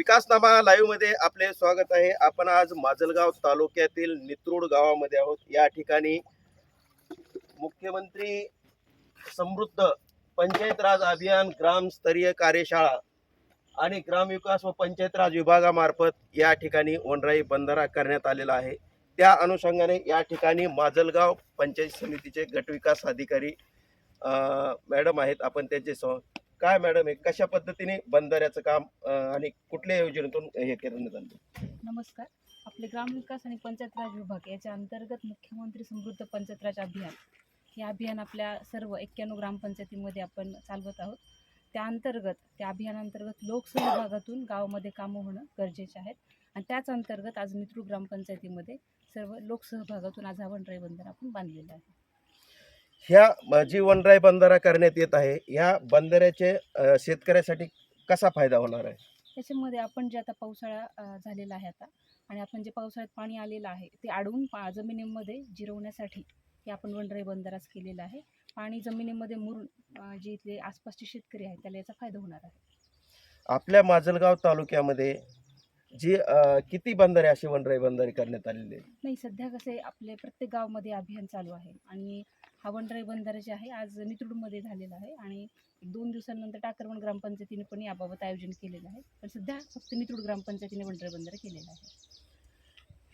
विकासनामा लाईव्हमध्ये आपले स्वागत आहे. आपण आज माजलगाव तालुक्यातील नित्रूड गावामध्ये आहोत. या ठिकाणी मुख्यमंत्री समृद्ध पंचायत राज अभियान ग्रामस्तरीय कार्यशाळा आणि ग्रामविकास व पंचायत राज विभागामार्फत या ठिकाणी ओनराई बंधारा करण्यात आलेला आहे. त्या अनुषंगाने या ठिकाणी माजलगाव पंचायत समितीचे गटविकास अधिकारी मॅडम आहेत. आपण त्यांचे सह काय मॅडम हे? कशा पद्धतीने बंधाऱ्याचं काम आणि कुठल्या योजनेतून हे करण्यात आलं नमस्कार. आपले ग्रामविकास आणि पंचायत राज विभाग याच्या अंतर्गत मुख्यमंत्री समृद्ध पंचायत राज अभियान. हे अभियान आपल्या सर्व एक्क्याण्णव ग्रामपंचायतीमध्ये आपण चालवत आहोत. त्या अंतर्गत त्या अभियानांतर्गत लोकसहभागातून गावामध्ये कामं होणं गरजेचे आहेत. आणि त्याच अंतर्गत आज मित्रू ग्रामपंचायतीमध्ये सर्व लोकसहभागातून आज हा वनराई बंदर आपण बांधलेलं आहे. ह्या जी वनराई बंधारा करण्यात येत आहे या बंधाऱ्याचे शेतकऱ्यासाठी कसा फायदा होणार आहे? त्याच्यामध्ये आपण जे आता पावसाळा झालेला आहे आता आणि आपण जे पावसाळ्यात पाणी आलेलं आहे ते अडवून पा जमिनीमध्ये जिरवण्यासाठी हे आपण वनराई बंदरास केलेलं आहे. पाणी जमिनीमध्ये मुरून जे इथले आसपासचे शेतकरी आहेत त्याला याचा फायदा होणार आहे. आपल्या माजलगाव तालुक्यामध्ये जी किती बंधारे अशी वनराई बंधारे करण्यात आलेली आहे नाही सध्या कसे आपले प्रत्येक गावामध्ये अभियान चालू आहे आणि हा वनराई बंधारा जे आहे आज नितुडमध्ये झालेला आहे आणि दोन दिवसांनंतर टाकरवण ग्रामपंचायतीने पण याबाबत आयोजन केलेलं आहे. पण सध्या फक्त नितुड ग्रामपंचायतीने वनराई बंधारा केलेला आहे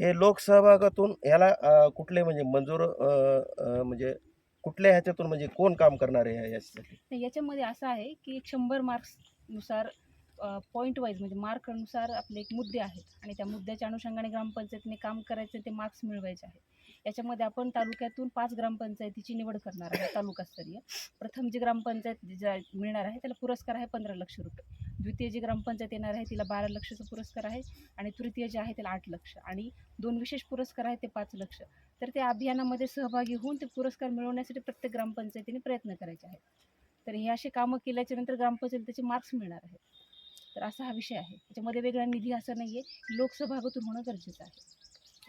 हे लोकसहभागातून याला कुठले म्हणजे मंजूर म्हणजे कुठल्या ह्याच्यातून म्हणजे कोण काम करणार आहे याच्यासाठी? नाही याच्यामध्ये असं आहे की एक शंभर मार्क्सनुसार पॉईंट वाईज म्हणजे मार्कनुसार आपले एक मुद्दे आहेत. आणि त्या मुद्द्याच्या अनुषंगाने ग्रामपंचायतीने काम करायचं ते मार्क्स मिळवायचे आहे याच्यामध्ये आपण तालुक्यातून पाच ग्रामपंचायतीची निवड करणार आहे तालुकास्तरीय. प्रथम जी ग्रामपंचायत ज्या मिळणार आहे त्याला पुरस्कार आहे पंधरा लक्ष रुपये. द्वितीय जी ग्रामपंचायत येणार आहे तिला बारा लक्षाचा पुरस्कार आहे. आणि तृतीय जे आहे त्याला आठ लक्ष. आणि दोन विशेष पुरस्कार आहेत ते पाच लक्ष. तर त्या अभियानामध्ये सहभागी होऊन ते पुरस्कार मिळवण्यासाठी प्रत्येक ग्रामपंचायतीने प्रयत्न करायचे आहेत. तर हे असे कामं केल्याच्यानंतर ग्रामपंचायतीचे मार्क्स मिळणार आहेत. तर असा हा विषय आहे. त्याच्यामध्ये वेगळा निधी असं नाही आहे लोकसहभागातून होणं गरजेचं आहे.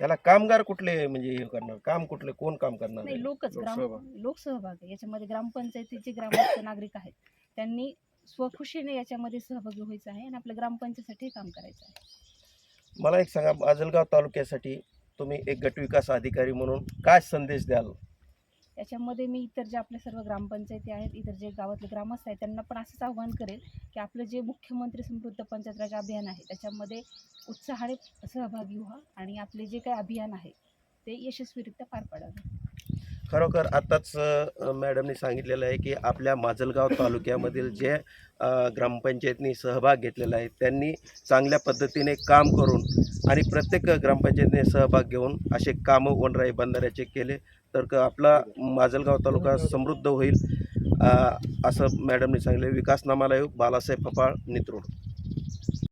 याला कामगार कुठले म्हणजे हे करणार? काम कुठले? कोण काम करणार नाही? लोकच ग्राम लोकसहभाग. आहे. याच्यामध्ये ग्रामपंचायतीचे ग्रामस्थ नागरिक आहेत. त्यांनी स्वखुशीने याच्यामध्ये सहभागी व्हायचं आहे आणि आपल्या ग्रामपंचायतीसाठी काम करायचं आहे. मला एक सांगा माजलगाव तालुक्यासाठी तुम्ही एक गटविकास अधिकारी म्हणून काय संदेश द्याल? याच्यामध्ये मी इतर जे आपल्या सर्व ग्रामपंचायती आहेत इतर जे गावातले ग्रामस्थ आहेत त्यांना पण असंच आव्हान करेल की आपलं जे मुख्यमंत्री समृद्ध पंचायत राज अभियान आहे त्याच्यामध्ये उत्साहाने सहभागी व्हा आणि आपले जे काही अभियान आहे ते यशस्वीरित्या पार पाडावे. खरोखर आत्ताच मॅडमने मॅडमनी सांगितलेलं आहे की आपल्या माजलगाव तालुक्यामधील जे ग्रामपंचायतनी सहभाग घेतलेला आहे त्यांनी चांगल्या पद्धतीने काम करून आणि प्रत्येक ग्रामपंचायतीने सहभाग घेऊन असे कामं वनराई बंधाऱ्याचे केले तर क- आपला माजलगाव तालुका समृद्ध होईल असं मॅडमनी सांगितलं. विकासनामाला बालासाहेब फपाळ नित्रोड.